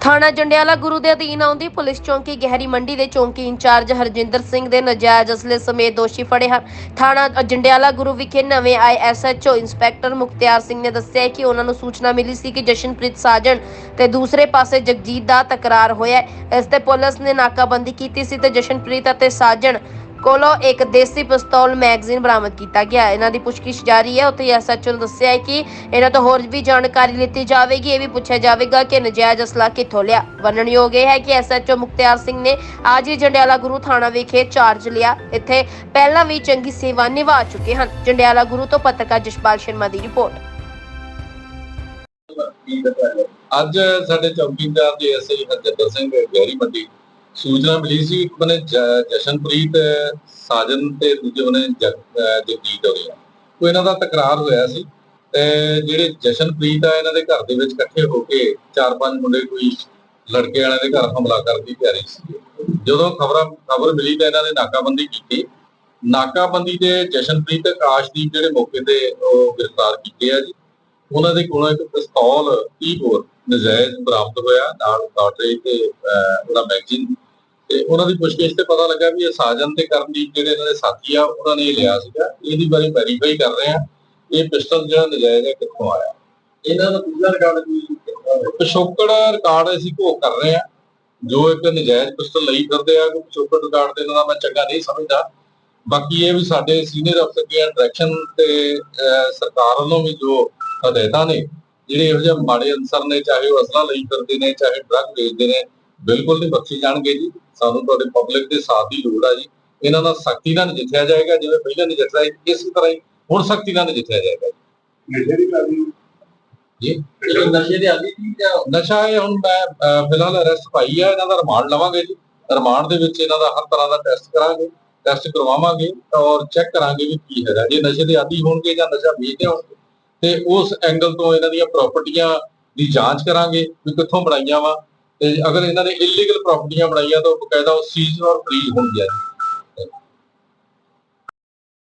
ਥਾਣਾ ਜੰਡਿਆਲਾ ਗੁਰੂ ਦੇ ਅਧੀਨ ਆਉਂਦੀ ਪੁਲਿਸ ਚੌਂਕੀ ਗਹਿਰੀ ਮੰਡੀ ਦੇ ਚੌਂਕੀ ਇੰਚਾਰਜ ਹਰਜਿੰਦਰ ਸਿੰਘ ਦੇ ਨਜਾਇਜ਼ ਅਸਲੇ ਸਮੇਤ ਦੋਸ਼ੀ ਫੜੇ ਹਨ ਥਾਣਾ ਜੰਡਿਆਲਾ ਗੁਰੂ ਵਿਖੇ ਨਵੇਂ ਆਏ ਐਸਐਚਓ ਇੰਸਪੈਕਟਰ ਮੁਖਤਿਆਰ ਸਿੰਘ ਨੇ ਦੱਸਿਆ ਕਿ ਉਹਨਾਂ ਨੂੰ ਸੂਚਨਾ ਮਿਲੀ ਸੀ ਕਿ ਜਸ਼ਨਪ੍ਰੀਤ ਸਾਜਣ ਤੇ ਦੂਸਰੇ ਪਾਸੇ ਜਗਜੀਤ ਦਾ ਤਕਰਾਰ ਹੋਇਆ ਹੈ। ਇਸ ਤੇ ਪੁਲਿਸ ਨੇ ਨਾਕਾਬੰਦੀ ਕੀਤੀ ਸੀ ਤੇ ਜਸ਼ਨਪ੍ਰੀਤ ਅਤੇ ਸਾਜਣ ਕੋਲੋਂ ਇੱਕ ਦੇਸੀ ਪਿਸਤੌਲ ਮੈਗਜ਼ੀਨ ਬਰਾਮਦ ਕੀਤਾ ਗਿਆ। ਇਹਨਾਂ ਦੀ ਪੁੱਛਗਿੱਛ ਜਾਰੀ ਹੈ। ਉੱਥੇ ਐਸਐਚਓ ਨੇ ਦੱਸਿਆ ਹੈ ਕਿ ਇਹਨਾਂ ਤੋਂ ਹੋਰ ਵੀ ਜਾਣਕਾਰੀ ਲਿੱਤੀ ਜਾਵੇਗੀ। ਇਹ ਵੀ ਪੁੱਛਿਆ ਜਾਵੇਗਾ ਕਿ ਨਜਾਇਜ਼ ਅਸਲਾ ਕਿੱਥੋਂ ਲਿਆ। ਵਰਣਨਯੋਗ ਇਹ ਹੈ ਕਿ ਐਸਐਚਓ ਮੁਖਤਿਆਰ ਸਿੰਘ ਨੇ ਅੱਜ ਹੀ ਜੰਡਿਆਲਾ ਗੁਰੂ ਥਾਣਾ ਵਿਖੇ ਚਾਰਜ ਲਿਆ। ਇੱਥੇ ਪਹਿਲਾਂ ਵੀ ਚੰਗੀ ਸੇਵਾ ਨਿਭਾ ਚੁੱਕੇ ਹਨ। ਜੰਡਿਆਲਾ ਗੁਰੂ ਤੋਂ ਪੱਤਰਕਾਰ ਜਸ਼ਪਾਲ ਸ਼ਰਮਾ ਦੀ ਰਿਪੋਰਟ। ਅੱਜ ਸਾਡੇ ਚੌਕੀਦਾਰ ਦੇ ਐਸਆਈ ਹਰਜਿੰਦਰ ਸਿੰਘ ਗਹਿਰੀ ਮੰਡੀ ਸੂਚਨਾ ਮਿਲੀ ਸੀ ਇੱਕ ਬਨੇ ਜਸ਼ਨਪ੍ਰੀਤ ਸਾਜਨ ਤੇ ਦੂਜੇ ਬਨੇ ਜਗਜੀਤ ਹੋਰੀਆ ਕੋਈ ਇਹਨਾਂ ਦਾ ਤਕਰਾਰ ਹੋਇਆ ਸੀ ਤੇ ਜਿਹੜੇ ਜਸ਼ਨਪ੍ਰੀਤ ਆ ਇਹਨਾਂ ਦੇ ਘਰ ਦੇ ਵਿੱਚ ਇਕੱਠੇ ਹੋ ਕੇ ਚਾਰ ਪੰਜ ਮੁੰਡੇ ਕੋਈ ਲੜਕੇ ਵਾਲਿਆਂ ਦੇ ਘਰ ਹਮਲਾ ਕਰਨ ਦੀ ਤਿਆਰੀ ਸੀ। ਜਦੋਂ ਖਬਰਾਂ ਖਬਰ ਮਿਲੀ ਤਾਂ ਇਹਨਾਂ ਨੇ ਨਾਕਾਬੰਦੀ ਕੀਤੀ। ਨਾਕਾਬੰਦੀ ਦੇ ਜਸ਼ਨਪ੍ਰੀਤ ਤੇ ਆਕਾਸ਼ਦੀਪ ਜਿਹੜੇ ਮੌਕੇ ਤੇ ਉਹ ਗ੍ਰਿਫਤਾਰ ਕੀਤੇ ਆ ਜੀ। ਉਹਨਾਂ ਦੇ ਕੋਲੋਂ ਇੱਕ ਪਿਸਤੌਲ 30 ਬੋਰ ਨਜਾਇਜ਼ ਬਰਾਮਦ ਹੋਇਆ। ਨਾਲ ਕਾਟਰੇਜ ਤੇ ਅਹ, ਉਹਦਾ ਮੈਗਜ਼ੀਨ ਤੇ ਉਹਨਾਂ ਦੀ ਪੁੱਛਗਿੱਛ ਤੇ ਪਤਾ ਲੱਗਾ ਵੀ ਇਹ ਸਾਜਨ ਤੇ ਕਰਮਦੀਪ ਜਿਹੜੇ ਇਹਨਾਂ ਦੇ ਸਾਥੀ ਆ ਉਹਨਾਂ ਨੇ ਲਿਆ ਸੀਗਾ। ਇਹਦੀ ਬਾਰੇ ਵੈਰੀਫਾਈ ਕਰ ਰਹੇ ਆ। ਇਹ ਪਿਸਤਲ ਜਿਹੜਾ ਨਜਾਇਜ਼ ਹੈ ਕਿੱਥੋਂ ਆਇਆ? ਇਹਨਾਂ ਦਾ ਦੂਜਾ ਰਿਕਾਰਡ ਕੋਈ ਪਿਛੋਕੜ ਰਿਕਾਰਡ ਅਸੀਂ ਘੋਖ ਕਰ ਰਹੇ ਆ। ਜੋ ਇੱਕ ਨਜਾਇਜ਼ ਪਿਸਤਲ ਲਈ ਫਿਰਦੇ ਆ ਕੋਈ ਪਿਛੋਕੜ ਰਿਕਾਰਡ ਤੇ ਇਹਨਾਂ ਦਾ ਮੈਂ ਚੰਗਾ ਨਹੀਂ ਸਮਝਦਾ। ਬਾਕੀ ਇਹ ਵੀ ਸਾਡੇ ਸੀਨੀਅਰ ਅਫਸਰ ਦੀਆਂ ਡਾਇਰੈਕਸ਼ਨ ਤੇ ਸਰਕਾਰ ਵੱਲੋਂ ਵੀ ਜੋ ਹਦਾਇਤਾਂ ਨੇ ਜਿਹੜੇ ਇਹੋ ਜਿਹੇ ਮਾੜੇ ਅਨਸਰ ਨੇ ਚਾਹੇ ਉਹ ਅਸਲਾ ਲਈ ਫਿਰਦੇ ਨੇ ਚਾਹੇ ਡਰੱਗ ਵੇਚਦੇ ਨੇ ਬਿਲਕੁਲ ਨਹੀਂ ਬਖਸ਼ੀ ਜਾਣਗੇ ਜੀ। ਸਾਨੂੰ ਤੁਹਾਡੇ ਪਬਲਿਕ ਦੇ ਸਾਥ ਦੀ ਲੋੜ ਆ ਜੀ। ਇਹਨਾਂ ਦਾ ਸਖਤੀ ਨਾਲ ਨਜਿੱਠਿਆ ਜਾਏਗਾ ਜਿਵੇਂ ਪਹਿਲਾਂ ਨਜਿੱਠਿਆ ਇਸੇ ਤਰ੍ਹਾਂ ਹੀ ਹੁਣ ਸਖਤੀ ਨਾਲ ਨਜਿੱਠਿਆ ਜਾਏਗਾ ਨਸ਼ੇ ਦੀ ਗੱਲ ਨਹੀਂ। ਜੀ? ਨਸ਼ੇ ਦੇ ਆਦੀ ਕੀ ਨਸ਼ਾ ਇਹ ਹੁਣ ਮੈਂ ਅਹ, ਫਿਲਹਾਲ ਅਰੈਸਟ ਪਾਈ ਆ ਇਹਨਾਂ ਦਾ ਰਿਮਾਂਡ ਲਵਾਂਗੇ ਜੀ। ਰਿਮਾਂਡ ਦੇ ਵਿੱਚ ਇਹਨਾਂ ਦਾ ਹਰ ਤਰ੍ਹਾਂ ਦਾ ਟੈਸਟ ਕਰਾਂਗੇ ਟੈਸਟ ਕਰਵਾਵਾਂਗੇ ਔਰ ਚੈੱਕ ਕਰਾਂਗੇ ਵੀ ਕੀ ਹੈਗਾ। ਜੇ ਨਸ਼ੇ ਦੇ ਆਦੀ ਹੋਣਗੇ ਜਾਂ ਨਸ਼ਾ ਵੇਚਦੇ ਹੋਣਗੇ ਤੇ ਉਸ ਐਂਗਲ ਤੋਂ ਇਹਨਾਂ ਦੀਆਂ ਪ੍ਰਾਪਰਟੀਆਂ ਦੀ ਜਾਂਚ ਕਰਾਂਗੇ ਵੀ ਕਿੱਥੋਂ ਬਣਾਈਆਂ ਵਾ। ਤੇ ਅਗਰ ਇਹਨਾਂ ਨੇ ਇਲੀਗਲ ਪ੍ਰਾਪਰਟੀਆਂ ਬਣਾਈਆਂ ਤਾਂ ਉਹ ਬਕਾਇਦਾ ਉਹ ਸੀਜ਼ ਔਰ ਫ੍ਰੀਜ਼ ਹੋਣਗੀਆਂ